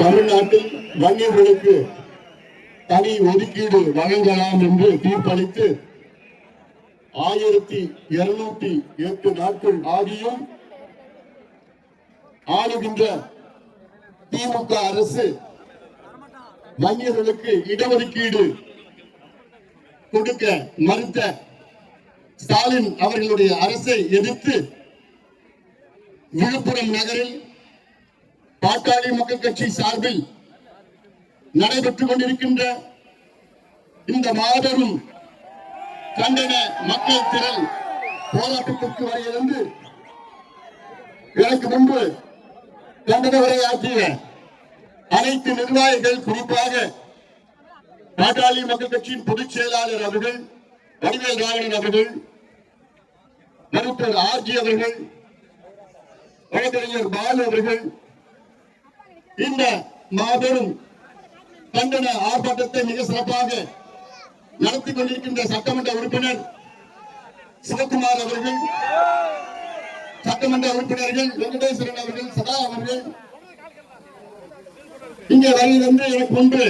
தமிழ்நாட்டில் வன்னியர்களுக்கு தனி ஒதுக்கீடு வழங்கலாம் என்று தீர்ப்பளித்து ஆயிரத்தி இருநூத்தி எட்டு நாட்கள் ஆகியும் ஆளுகின்ற திமுக அரசு வன்னியர்களுக்கு இடஒதுக்கீடு கொடுக்க மறுத்த ஸ்டாலின் அவர்களுடைய அரசை எதிர்த்து விழுப்புரம் நகரில் பாட்டாளி மக்கள் கட்சி சார்பில் நடைபெற்றுக் கொண்டிருக்கின்ற இந்த மாபெரும் கண்டன மக்கள் திரள் போராட்டத்திற்கு வரையிலிருந்து எனக்கு முன்பு கண்டன உரையாற்றிய அனைத்து நிர்வாகிகள் குறிப்பாக பாட்டாளி மக்கள் கட்சியின் பொதுச் செயலாளர் அவர்கள் வடிவேல் ராவணன் அவர்கள் மருத்துவர் ஆர்ஜி அவர்கள் வழக்கறிஞர் பாலு அவர்கள் இந்த மாபெரும் கண்டன ஆர்ப்பாட்டத்தை மிக சிறப்பாக நடத்தி கொண்டிருக்கின்ற சட்டமன்ற உறுப்பினர் சிவகுமார் அவர்கள் சட்டமன்ற உறுப்பினர்கள் வெங்கடேஸ்வரன் அவர்கள் சதா அவர்கள். இங்கே வருகிறது எனக்கு முன்பு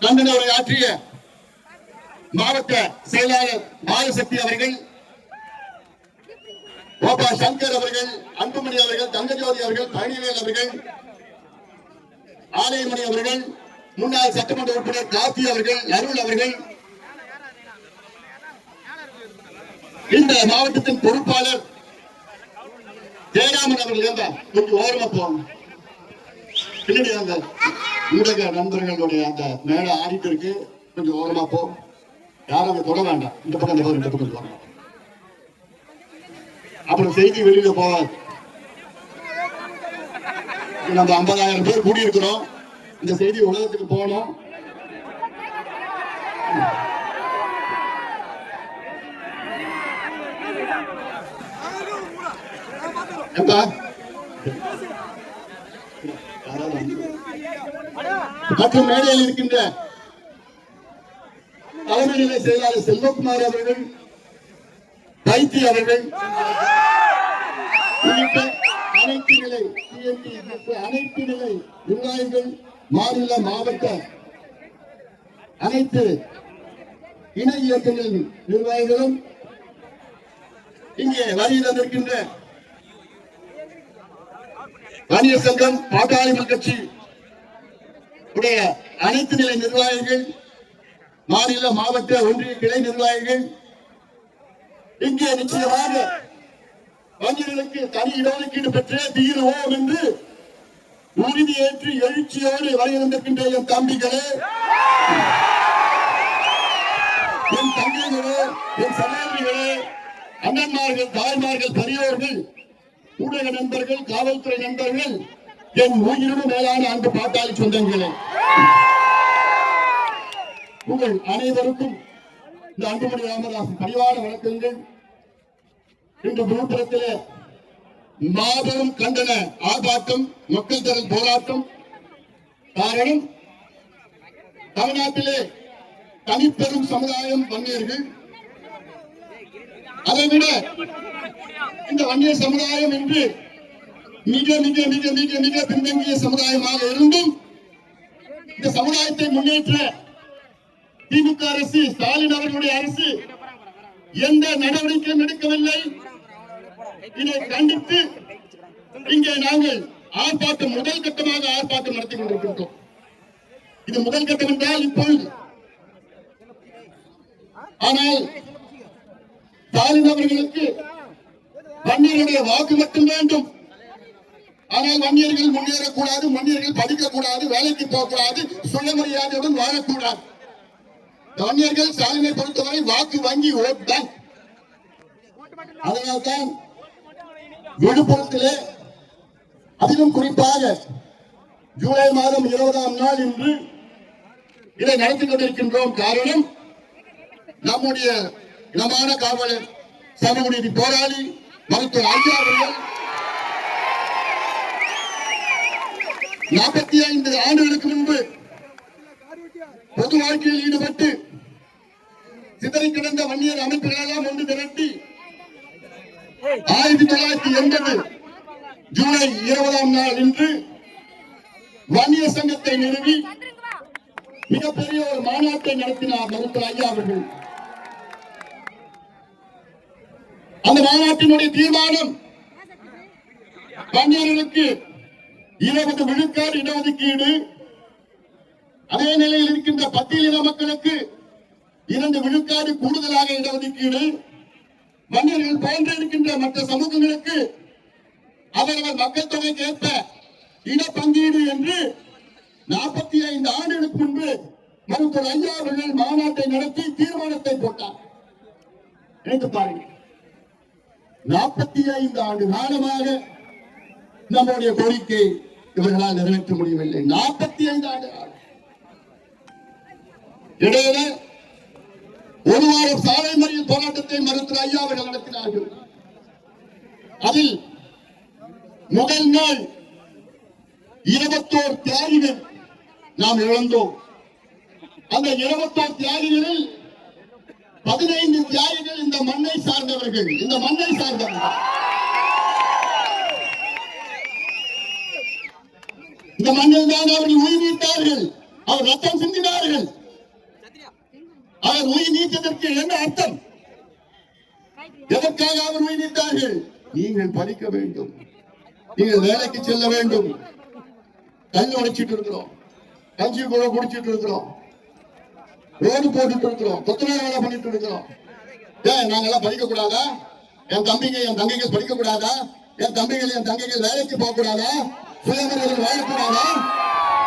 கண்டன உரை ஆற்றிய மாவட்ட செயலாளர் பாலசக்தி அவர்கள் கோபா சங்கர் அவர்கள் அன்புமணி அவர்கள் தங்கஜோதி அவர்கள் பழனிவேல் அவர்கள் ஆலயமணி அவர்கள் முன்னாள் சட்டமன்ற உறுப்பினர் கார்த்தி அவர்கள் அருள் அவர்கள். இந்த மாவட்டத்தின் பொறுப்பாளர் ஜெயராமன் அவர்கள் இருந்தார் கொஞ்சம் ஓரமா போங்க. பின்னாடி அந்த ஊடக நண்பர்களுடைய அந்த மேல ஆடிட்டு இருக்கு. கொஞ்சம் ஓரமா போ. யாரும் அதை தொட வேண்டாம். இந்த பக்கம் இந்த பக்கம் இந்த பக்கம். அப்புறம் செய்தி வெளியில போகாது நம்ம ஐம்பதாயிரம் பேர் கூடியிருக்கிறோம். இந்த செய்தி உலகத்துக்கு போகணும். மற்றும் மேடையில் இருக்கின்ற தலைமை நிலை செயலாளர் செல்வகுமார் அவர்கள் தைத்தி அவர்கள். அனைத்து நிலை அனைத்து நிலை நிர்வாகிகள் மாநில மாவட்ட அனைத்து இணை இயக்கங்களின் நிர்வாகிகளும் இங்கே வருகை தந்திருக்கின்ற வணிகர் சங்கம் பாட்டாளி கட்சி உடைய அனைத்து நிலை நிர்வாகிகள் மாநில மாவட்ட ஒன்றிய கிளை நிர்வாகிகள் இங்கே நிச்சயமாக வங்கிகளுக்கு தனி இடஒதுக்கீடு பெற்றே தீருவோம் என்று உறுதியேற்று எழுச்சியோடு வரையிருந்திருக்கின்ற என் தம்பிகளே. என் தங்கைகளே என் சகோதரிகளே அண்ணன்மார்கள் தாய்மார்கள் பெரியோர்கள் ஊடக நண்பர்கள் காவல்துறை நண்பர்கள் என் உயிரினும் மேலான அன்பு பாட்டாளி சொந்தங்களே. உங்கள் அனைவருக்கும் இந்த அன்புமணி ராமதாஸ் பரிவார வணக்கங்கள் இன்று விழுப்புரத்திலே மாபெரும் கண்டன ஆர்ப்பாட்டம் மக்கள் தரல் போராட்டம். காரணம் தமிழ்நாட்டிலே தனிப்பெரும் சமுதாயம் வன்னியர்கள். அதைவிட இந்த வன்னிய சமுதாயம் என்று மிக மிக மிக மிக மிக பின்தங்கிய சமுதாயமாக இருந்தும் இந்த சமுதாயத்தை முன்னேற்ற திமுக அரசு ஸ்டாலின் அவர்களுடைய அரசு எந்த நடவடிக்கையும் எடுக்கவில்லை. இதை கண்டித்து இங்கே நாங்கள் ஆர்ப்பாட்டம் முதல் கட்டமாக ஆர்ப்பாட்டம் நடத்தி கொண்டிருக்கின்றோம். இது முதல் கட்டம் என்றால் இப்பொழுது ஆனால் ஸ்டாலின் அவர்களுக்கு வன்னியருடைய வாக்கு மட்டும் வேண்டும். ஆனால் வன்னியர்கள் முன்னேறக்கூடாது வன்னியர்கள் படிக்கக்கூடாது வேலைக்கு போகக்கூடாது சுயமரியாதையுடன் வாழக்கூடாது. இந்த ஸ்டாலினை பொறுத்தவரை வாக்கு வங்கி ஓட் பேங்க். அதனால்தான் விழுப்புரத்திலே அதிலும் குறிப்பாக ஜூலை மாதம் இருபதாம் நாள் இன்று இதை நடத்தி கொண்டிருக்கின்றோம். காரணம் நம்முடைய இனமான காவலர் சமூக போராளி மருத்துவர் ஐயா அவர்கள். நாற்பத்தி ஐந்து ஆண்டுகளுக்கு முன்பு பொது வாழ்க்கையில் ஈடுபட்டு சிதறி கிடந்த வன்னியர் அமைப்புகளெல்லாம் ஒன்று திரட்டி ஆயிரத்தி தொள்ளாயிரத்தி எண்பது ஜூலை இருபதாம் நாள் இன்று வன்னிய சங்கத்தை நிறுவி மிகப்பெரிய ஒரு மாநாட்டை நடத்தினார் மருத்துவர் ஐயா அவர்கள். அந்த மாநாட்டினுடைய தீர்மானம் வன்னியர்களுக்கு இருபது விழுக்காடு இடஒதுக்கீடு. அதே நிலையில் இருக்கின்ற பட்டியலின மக்களுக்கு இரண்டு விழுக்காடு கூடுதலாக இடஒதுக்கீடு. மன்னர்கள் பயின்ற இருக்கின்ற மற்ற சமூகங்களுக்கு அவரவர் மக்கள் தொகைக்கு ஏற்ப இடப்பங்கீடு என்று நாற்பத்தி ஐந்து ஆண்டுகளுக்கு முன்பு மருத்துவர் ஐயா அவர்கள் மாநாட்டை நடத்தி தீர்மானத்தை போட்டார். நினைத்து பாருங்க நாற்பத்தி ஐந்து ஆண்டு காலமாக நம்முடைய கோரிக்கை இவர்களால் நிறைவேற்ற முடியவில்லை. நாற்பத்தி ஐந்து ஆண்டு காலம். இடையில ஒரு வாரம் சாலை மறியல் போராட்டத்தை மறுத்து ஐயா அவர்கள் நடத்தினார்கள் அதில் முதல் நாள் இருபத்தோர் தியாகிகள் நாம் இழந்தோம். அந்த இருபத்தோர் தியாகிகளில் பதினைந்து தியாகிகள் இந்த மண்ணை சார்ந்தவர்கள். இந்த மண்ணை சார்ந்தவர்கள். இந்த மண்ணில் தான் அவர்கள் உயிர் நீத்தார்கள். அவர் ரத்தம் சிந்தினார்கள். அவர் உயிர் நீத்ததற்கு என்ன அர்த்தம்? எதற்காக அவர் உயிர் நீத்தார்கள்? நீங்கள் படிக்க வேண்டும். நீங்கள் வேலைக்கு செல்ல வேண்டும். கல் உடைச்சிட்டு இருக்கிறோம். கஞ்சி கூட குடிச்சிட்டு இருக்கிறோம். ரோடு போட்டுட்டு இருக்கிறோம். கொத்தனார் வேலை பண்ணிட்டு இருக்கிறோம். ஏன் நாங்கெல்லாம் படிக்க கூடாதா என் தம்பிங்க என் தங்கைகள் படிக்க கூடாதா என் தம்பிகள் என் தங்கைகள் வேலைக்கு போக கூடாதா சுயமரியாதை வாழக்கூடாதா?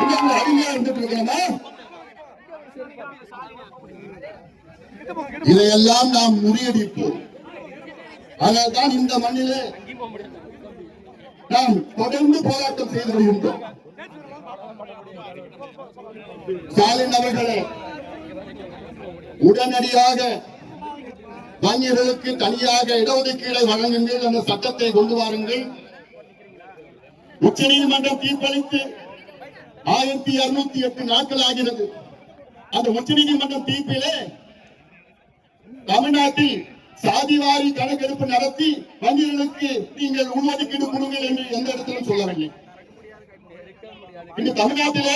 இன்னும் அடிமையா இருந்துட்டு இருக்கிறோமா? இதையெல்லாம் நாம் முறியடிப்போம். அதனால்தான் இந்த மண்ணிலே நாம் தொடர்ந்து போராட்டம் செய்து வருகின்றோம். ஸ்டாலின் அவர்களே உடனடியாக வன்னியர்களுக்கு தனியாக இடஒதுக்கீடை வழங்குங்கள் அந்த சட்டத்தை கொண்டு வாருங்கள். உச்ச நீதிமன்றம் தீர்ப்பளித்து ஆயிரத்தி இருநூத்தி எட்டு நாட்கள் ஆகிறது. அந்த உச்ச நீதிமன்றம் தீர்ப்பிலே தமிழ்நாட்டில் சாதிவாரி கணக்கெடுப்பு நடத்தி வங்கிகளுக்கு நீங்கள் உள்ஒதுக்கீடு கொடுங்கள் என்று எந்த இடத்திலும் சொல்லவில்லை. இன்று தமிழ்நாட்டிலே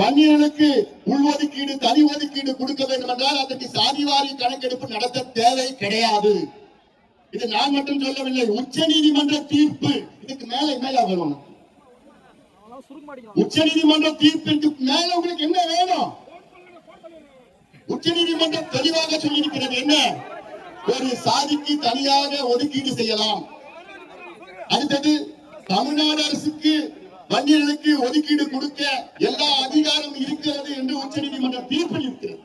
வன்னியர்களுக்கு உள்ஒதுக்கீடு தனி ஒதுக்கீடு கொடுக்க வேண்டும் என்றால் அதற்கு சாதிவாரி கணக்கெடுப்பு நடத்த தேவை கிடையாது. இது நான் மட்டும் சொல்லவில்லை உச்ச நீதிமன்ற தீர்ப்பு இதுக்கு மேல என்ன வேணும் உச்ச நீதிமன்ற தீர்ப்பிற்கு மேல உங்களுக்கு என்ன வேணும்? உச்ச நீதிமன்றம் தெளிவாக சொல்லியிருக்கிறது என்ன? ஒரு சாதிக்கு தனியாக ஒதுக்கீடு செய்யலாம். அடுத்தது தமிழ்நாடு அரசுக்கு வன்னியர்களுக்கு ஒதுக்கீடு கொடுக்க எல்லா அதிகாரம் இருக்கிறது என்று உச்சநீதிமன்ற தீர்ப்பில் இருக்கிறது.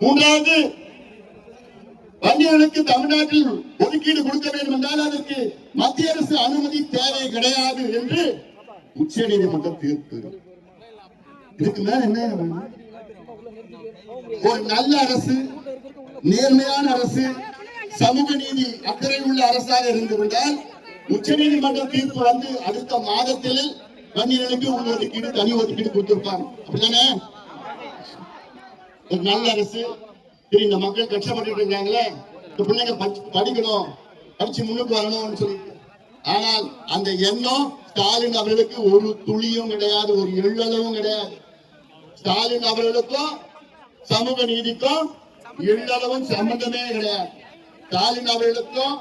மூன்றாவது வன்னியர்களுக்கு தமிழ்நாட்டில் ஒதுக்கீடு கொடுக்க வேண்டும் என்றால் அதற்கு மத்திய அரசு அனுமதி தேவை கிடையாது என்று உச்சநீதிமன்ற தீர்ப்பு. இதுக்கு மேல என்ன வேணும்? ஒரு நல்ல அரசு நேர்மையான அரசு சமூக நீதி அக்கறை உள்ள அரசாக இருந்திருந்தால் உச்ச நீதிமன்ற தீர்ப்பு வந்து அடுத்த மாதத்தில் வன்னியர்களுக்கு உள் ஒதுக்கீடு தனி ஒதுக்கீடு கொடுத்திருப்பாங்க. அப்படிதானே? ஒரு நல்ல அரசு. சரி இந்த மக்கள் கஷ்டப்பட்டு இருக்காங்களே இந்த பிள்ளைங்க படி- படிக்கணும் படிச்சு முன்னுக்கு வரணும்னு சொல்லிட்டு ஆனால் அந்த எண்ணம் ஸ்டாலின் அவர்களுக்கு ஒரு துளியும் கிடையாது ஒரு எள்ளளவும் கிடையாது. ஸ்டாலின் அவர்களுக்கும் சமூக நீதிக்கும் எள்ளளவும் சம்பந்தமே கிடையாது. ஸ்டாலின் அவர்களுக்கும்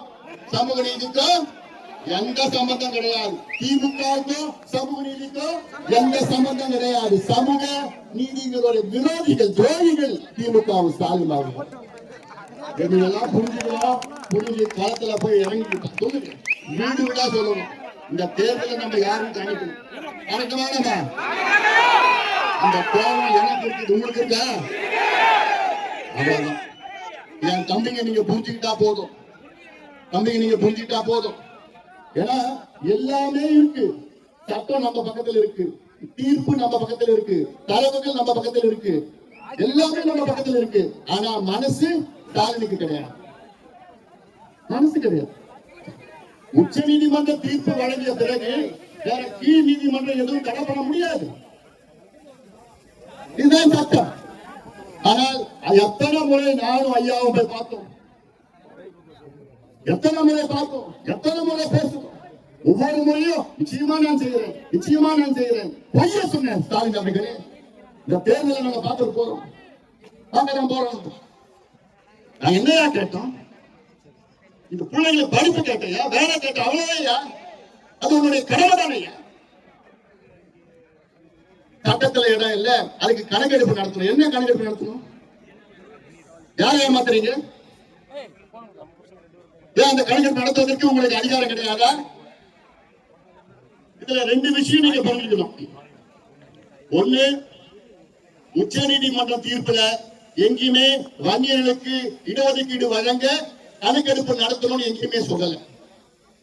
சமூக நீதிக்கும் எந்த சம்பந்தம் கிடையாது. திமுகவுக்கும் சமூக நீதிக்கும் எந்த சம்பந்தம் கிடையாது. சமூக நீதிங்கிற விரோதிகள் துரோகிகள் திமுகவும் ஸ்டாலின் அவர்கள் இதெல்லாம் புரிஞ்சுக்கலாம் புரிஞ்சு களத்துல போய் இறங்கி சொல்லுங்க. வீடு வீடா சொல்லணும். இந்த தேர்தலை நம்ம யாரும் கணிக்கணும். கணக்கமானமா அந்த கோபம் எனக்கு இருக்குது. உங்களுக்கு இருக்கா? என் தம்பிங்க நீங்க புரிஞ்சுக்கிட்டா போதும். தம்பிங்க நீங்க புரிஞ்சுக்கிட்டா போதும். ஏன்னா எல்லாமே இருக்கு. சட்டம் நம்ம பக்கத்துல இருக்கு. தீர்ப்பு நம்ம பக்கத்துல இருக்கு. தலைவர்கள் நம்ம பக்கத்துல இருக்கு. எல்லாமே நம்ம பக்கத்துல இருக்கு. ஆனா மனசு ஸ்டாலினுக்கு கிடையாது. மனசு கிடையாது. உச்ச நீதிமன்ற தீர்ப்பு வழங்கிய பிறகு வேற கீழ் நீதிமன்றம் எதுவும் தடை பண்ண முடியாது. இதுதான் சட்டம். ஆனால் எத்தனை முறை நானும் ஐயாவும் போய் பார்த்தோம்? எத்தனை முறை பார்த்தோம்? எத்தனை முறை பேசுறோம் ஒவ்வொரு முறையும் நிச்சயமா நான் செய்கிறேன் நிச்சயமா நான் செய்கிறேன். பொய்ய சொன்னேன் ஸ்டாலின் அவர்களே. இந்த தேர்தலை நாங்க பார்த்துட்டு போறோம். பார்க்க போறோம். நான் என்னையா கேட்டோம்? இந்த பிள்ளைங்களை படிப்பு கேட்டையா? வேலை கேட்ட அவ்வளவையா அது உன்னுடைய கடமை தானையா கட்டத்துல இடம் இல்ல. அதுக்கு கணக்கெடுப்பு நடத்தணும். என்ன கணக்கெடுப்பு நடத்தணும்? யாரை ஏமாத்துறீங்க? ஏன் அந்த கணக்கெடுப்பு நடத்துவதற்கு உங்களுக்கு அதிகாரம் கிடையாதா? இதுல ரெண்டு விஷயம் நீங்க புரிஞ்சுக்கணும். ஒண்ணு உச்ச நீதிமன்ற தீர்ப்புல எங்கேயுமே வன்னியர்களுக்கு இடஒதுக்கீடு வழங்க கணக்கெடுப்பு நடத்தணும்னு எங்கேயுமே சொல்லல.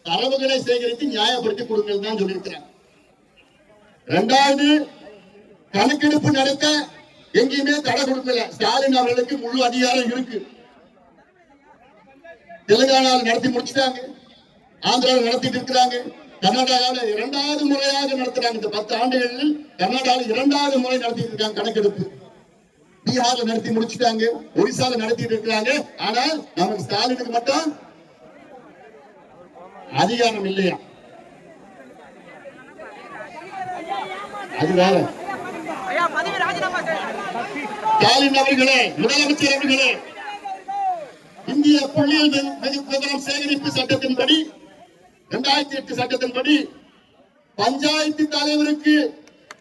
தரவுகளை சேகரித்து நியாயப்படுத்தி கொடுங்கள் தான் சொல்லியிருக்கிறாங்க. ரெண்டாவது கணக்கெடுப்பு நடத்த எங்கேயுமே தடை கொடுக்கல. ஸ்டாலின் அவர்களுக்கு முழு அதிகாரம் இருக்கு. தெலுங்கானாவில் நடத்தி முடிச்சிட்டாங்க. ஆந்திராவில் நடத்திட்டு இருக்கிறாங்க. கர்நாடகாவில் இரண்டாவது முறையாக நடத்துறாங்க. இந்த பத்து ஆண்டுகளில் கர்நாடகாவில் இரண்டாவது முறை நடத்திட்டு இருக்காங்க கணக்கெடுப்பு. பீகார்ல நடத்தி முடிச்சிட்டாங்க. ஒரிசால நடத்திட்டு இருக்கிறாங்க. ஆனால் நமக்கு ஸ்டாலினுக்கு மட்டும் அதிகாரம் இல்லையா? அது வேற. ஸ்டாலின் அவர்களே முதலமைச்சர் அவர்களே இந்திய புள்ளியல் விவரம் சேகரிப்பு சட்டத்தின்படி இரண்டாயிரத்தி எட்டு சட்டத்தின்படி பஞ்சாயத்து தலைவருக்கு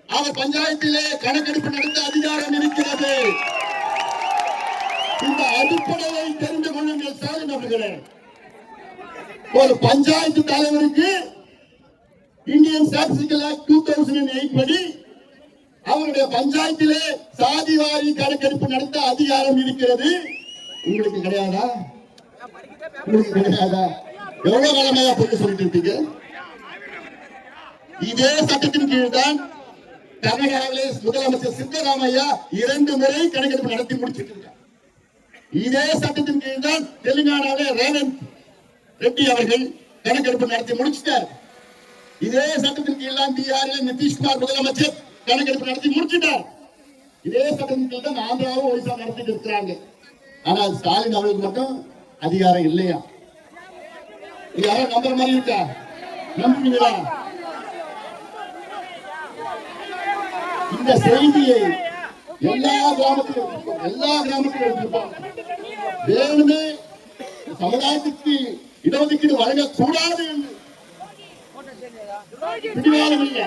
அவர் பஞ்சாயத்திலே கணக்கெடுப்பு நடத்த அதிகாரம் இருக்கிறது. இந்த அடிப்படையை தெரிந்து கொள்ளுங்கள் ஸ்டாலின் அவர்களே. ஒரு பஞ்சாயத்து தலைவருக்கு Indian statistical act two thousand eight படி அவருடைய பஞ்சாயத்திலே சாதி வாரி கணக்கெடுப்பு நடத்த அதிகாரம் இருக்கிறது. உங்களுக்கு கிடையாதா? உங்களுக்கு கிடையாதா? எவ்வளவு காலமாக பொண்ணு சொல்லிட்டு இருப்பீங்க இதே சட்டத்தின் கீழ் தான் கர்நாடகாவிலே முதலமைச்சர் சித்தராமையா இரண்டு முறை கணக்கெடுப்பு நடத்தி முடிச்சிட்டு இதே சட்டத்தின் கீழ் தான் தெலுங்கானாவிலே ரேவந்த் ரெட்டி அவர்கள் கணக்கெடுப்பு நடத்தி முடிச்சிட்டார். இதே சட்டத்தின் கீழ் தான் பீகாரில் நிதிஷ்குமார் முதலமைச்சர் கணக்கெடுப்பு நடத்தி முடிச்சிட்டார். இதே சட்டத்தின் தான் ஆந்திராவும் ஒடிசா நடத்திட்டு இருக்கிறாங்க. ஆனால் ஸ்டாலின் அவர்களுக்கு மட்டும் அதிகாரம் இல்லையா? இது யாரும் நம்புற மாதிரி இருக்கா? நம்புவீங்களா இந்த செய்தியை எல்லா கிராமத்திலும் எல்லா கிராமத்திலும் எடுத்திருப்போம் வேணுமே சமுதாயத்துக்கு இடஒதுக்கீடு வழங்கக்கூடாது என்று. பிடிவாதம் இல்லை.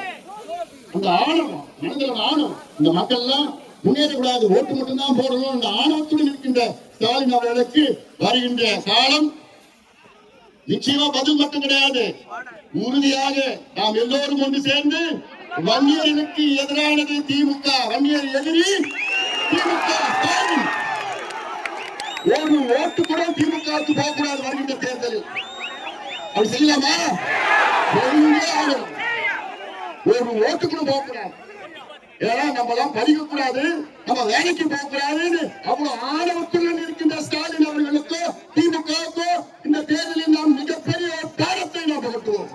அந்த ஆணவம் மனதில் ஆணவம். இந்த மக்கள் எல்லாம் முன்னேறக்கூடாது ஓட்டு மட்டும்தான் போடணும் அந்த ஆணவத்துடன் இருக்கின்ற ஸ்டாலின் அவர்களுக்கு வருகின்ற காலம் நிச்சயமா பதில் மட்டும் கிடையாது. உறுதியாக நாம் எல்லோரும் ஒன்று சேர்ந்து வன்னியர்களுக்கு எதிரானது திமுக வன்னியர் எதிரி திமுக ஒரு ஓட்டு கூட திமுகவுக்கு போகக்கூடாது வருகின்ற தேர்தலில். அப்படி செய்யலாமா? செய்தே ஆகணும். ஒரு ஓட்டு கூட போகக்கூடாது. ஏன்னா நம்ம எல்லாம் படிக்க கூடாது நம்ம வேலைக்கு போக கூடாதுன்னு அவ்வளவு ஆணவத்துடன் இருக்கின்ற ஸ்டாலின் அவர்களுக்கோ திமுகவுக்கோ இந்த தேர்தலில் நாம் மிகப்பெரிய ஒரு பாடத்தை நாம் புகட்டுவோம்.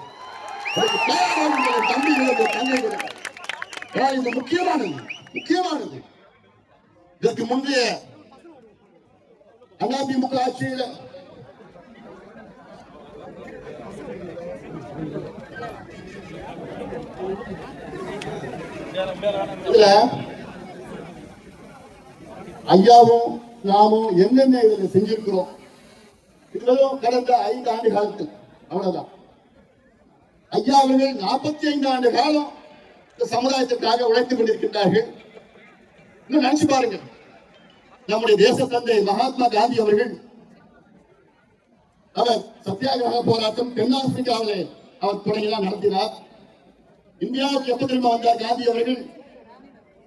அதுக்கு தம்பிகளுக்கு தங்கைகளுக்கு இது முக்கியமானது முக்கியமானது. இதற்கு முந்தைய அதிமுக ஆட்சியில இதுல ஐயாவும் நாமும் என்னென்ன இதுல செஞ்சிருக்கிறோம்? இதுவரும் கடந்த ஐந்து ஆண்டு காலத்தில். அவ்வளவுதான். ஐயா அவர்கள் நாற்பத்தி ஐந்து ஆண்டு காலம் இந்த சமுதாயத்திற்காக உழைத்துக் கொண்டிருக்கின்றார்கள். இன்னும் நினைச்சு பாருங்க. நம்முடைய தேச தந்தை மகாத்மா காந்தி அவர்கள் அவர் சத்தியாகிரக போராட்டம் தென்னாப்பிரிக்காவிலே அவர் துணையெல்லாம் நடத்தினார். இந்தியாவுக்கு எப்ப திரும்ப வந்தார் காந்தி அவர்கள்?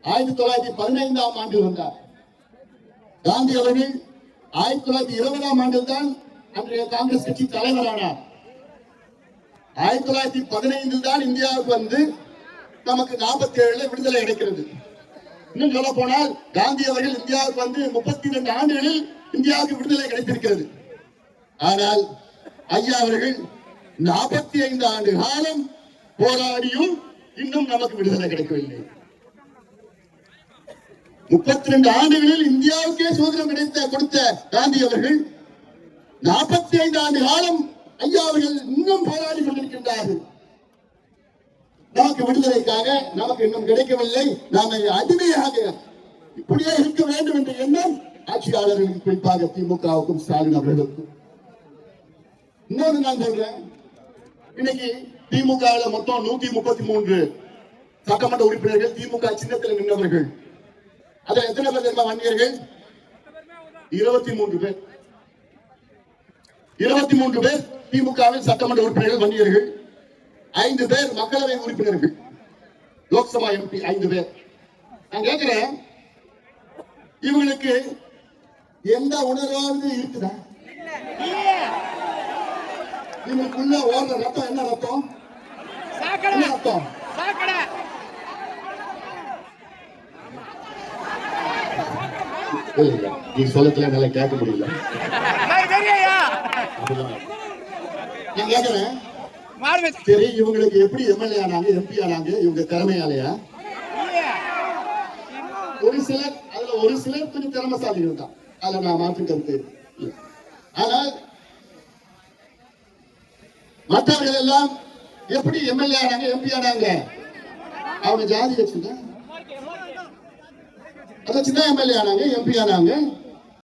ஆயிரத்தி தொள்ளாயிரத்தி பதினைந்தாம் ஆண்டு வந்தார். காந்தி அவர்கள் ஆயிரத்தி தொள்ளாயிரத்தி இருபதாம் ஆண்டில் தான் அன்றைய காங்கிரஸ் கட்சி தலைவரானார். ஆயிரத்தி தொள்ளாயிரத்தி பதினைந்தில் தான் இந்தியாவுக்கு வந்து நமக்கு நாற்பத்தி ஏழுல விடுதலை கிடைக்கிறது. இன்னும் சொல்ல போனால் காந்தி அவர்கள் இந்தியாவுக்கு வந்து முப்பத்தி ரெண்டு ஆண்டுகளில் இந்தியாவுக்கு விடுதலை கிடைத்திருக்கிறது. ஆனால் ஐயா அவர்கள் நாற்பத்தி ஐந்து ஆண்டு காலம் போராடியும் இன்னும் நமக்கு விடுதலை கிடைக்கவில்லை. முப்பத்தி ரெண்டு ஆண்டுகளில் இந்தியாவுக்கே சுதந்திரம் கிடைத்த கொடுத்த காந்தி அவர்கள் நாற்பத்தி ஐந்து ஆண்டு காலம் ஐயா அவர்கள் இன்னும் போராடி கொண்டிருக்கின்றார்கள். நமக்கு விடுதலைக்காக நமக்கு இன்னும் கிடைக்கவில்லை. நாம அடிமையாக இப்படியே இருக்க வேண்டும் என்ற எண்ணம் ஆட்சியாளர்களுக்கு குறிப்பாக திமுகவுக்கும் ஸ்டாலின் அவர்களுக்கும். இன்னொன்று நான் சொல்றேன். இன்னைக்கு திமுகவுல மொத்தம் நூத்தி முப்பத்தி மூன்று சட்டமன்ற உறுப்பினர்கள் திமுக சின்னத்தில் நின்றவர்கள். அதுல எத்தனை பேர் தெரியுமா வன்னியர்கள்? இருபத்தி மூன்று பேர். இருபத்தி மூன்று பேர் திமுகவின் சட்டமன்ற உறுப்பினர்கள் வன்னியர்கள். ஐந்து பேர் மக்களவை உறுப்பினர்கள். லோக்சபா எம்பி ஐந்து பேர். நான் கேட்கிறேன் இவங்களுக்கு எந்த உணர்வாவது இருக்குதா? இவங்களுக்குள்ள ஓடுற ரத்தம் என்ன ரத்தம் சாக்கடை என்ன ரத்தம் சாக்கடை இல்ல. நீ சொல்லத்துல என்னால கேட்க முடியல சரி இவங்களுக்கு எப்படி எம்எல்ஏ ஆனாங்க எம்பி ஆனாங்க இவங்க திறமையாலையா? ஒரு சிலர் அதுல ஒரு சிலர் கொஞ்சம் திறமைசாலிகள் தான். அதுல நான் மாற்று கருத்து. ஆனால் மற்றவர்கள் எல்லாம் எப்படி எம்எல்ஏ ஆனாங்க எம்பி ஆனாங்க? அவங்க ஜாதி வச்சுங்க அதான் சின்ன எம்எல்ஏ ஆனாங்க எம்பி ஆனாங்க.